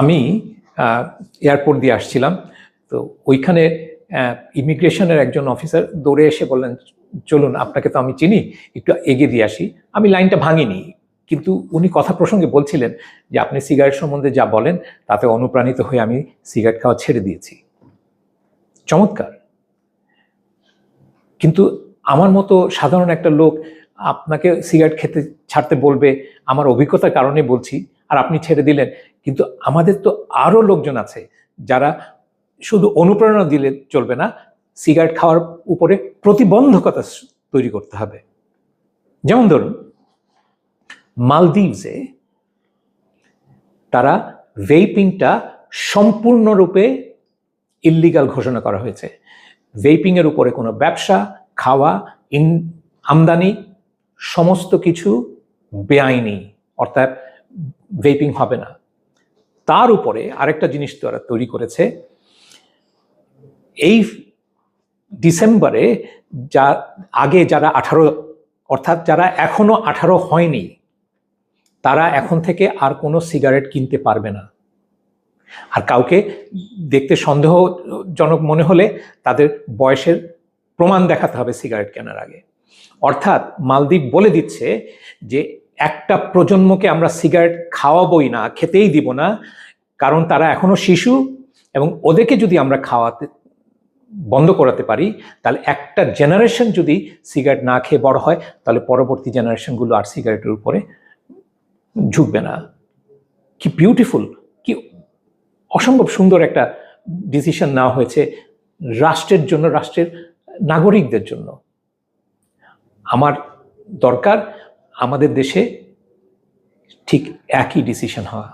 আমি এয়ারপোর্ট দিয়ে আসছিলাম। তো ওইখানে ইমিগ্রেশনের একজন অফিসার দৌড়ে এসে বললেন, চলুন, আপনাকে তো আমি চিনি, একটু এগিয়ে দিয়ে আসি। আমি লাইনটা ভাঙিনি। কিন্তু উনি কথা প্রসঙ্গে বলছিলেন যে, আপনি সিগারেট সম্বন্ধে যা বলেন, তাতে অনুপ্রাণিত হয়ে আমি সিগারেট খাওয়া ছেড়ে দিয়েছি। চমৎকার। কিন্তু আমার মতো সাধারণ একটা লোক আপনাকে সিগারেট খেতে, ছাড়তে বলবে, আমার অভিজ্ঞতার কারণে বলছি, আর আপনি ছেড়ে দিলেন কিন্তু আমাদের তো আরও লোকজন আছে যারা শুধু অনুপ্রেরণা দিলে চলবে না, সিগারেট খাওয়ার উপরে প্রতিবন্ধকতা তৈরি করতে হবে। যেমন ধরুন, মালদ্বীপসে তারা ভেইপিংটা সম্পূর্ণরূপে ইল্লিগাল ঘোষণা করা হয়েছে। ভেইপিংয়ের উপরে কোনো ব্যবসা, খাওয়া, ইন, আমদানি সমস্ত কিছু বেআইনি, অর্থাৎ ভেইপিং হবে না। তার উপরে আরেকটা জিনিস তারা তৈরি করেছে। এই ডিসেম্বরে যা, আগে যারা আঠারো, অর্থাৎ যারা এখনও আঠারো হয়নি, তারা এখন থেকে আর কোনো সিগারেট কিনতে পারবে না। আর কাউকে দেখতে সন্দেহজনক মনে হলে তাদের বয়সের প্রমাণ দেখাতে হবে সিগারেট কেনার আগে। অর্থাৎ মালদ্বীপ বলে দিচ্ছে যে একটা প্রজন্মকে আমরা সিগারেট খাওয়াবই না, খেতেই দিব না, কারণ তারা এখনও শিশু এবং ওদেরকে যদি আমরা খাওয়াতে বন্ধ করাতে পারি, তাহলে একটা জেনারেশন যদি সিগারেট না খেয়ে বড় হয়, তাহলে পরবর্তী জেনারেশনগুলো আর সিগারেটের উপরে ঝুঁকবে না। কি বিউটিফুল কি অসম্ভব সুন্দর একটা ডিসিশন নেওয়া হয়েছে রাষ্ট্রের জন্য, রাষ্ট্রের নাগরিকদের জন্য। আমার দরকার আমাদের দেশে ঠিক একই ডিসিশন হওয়া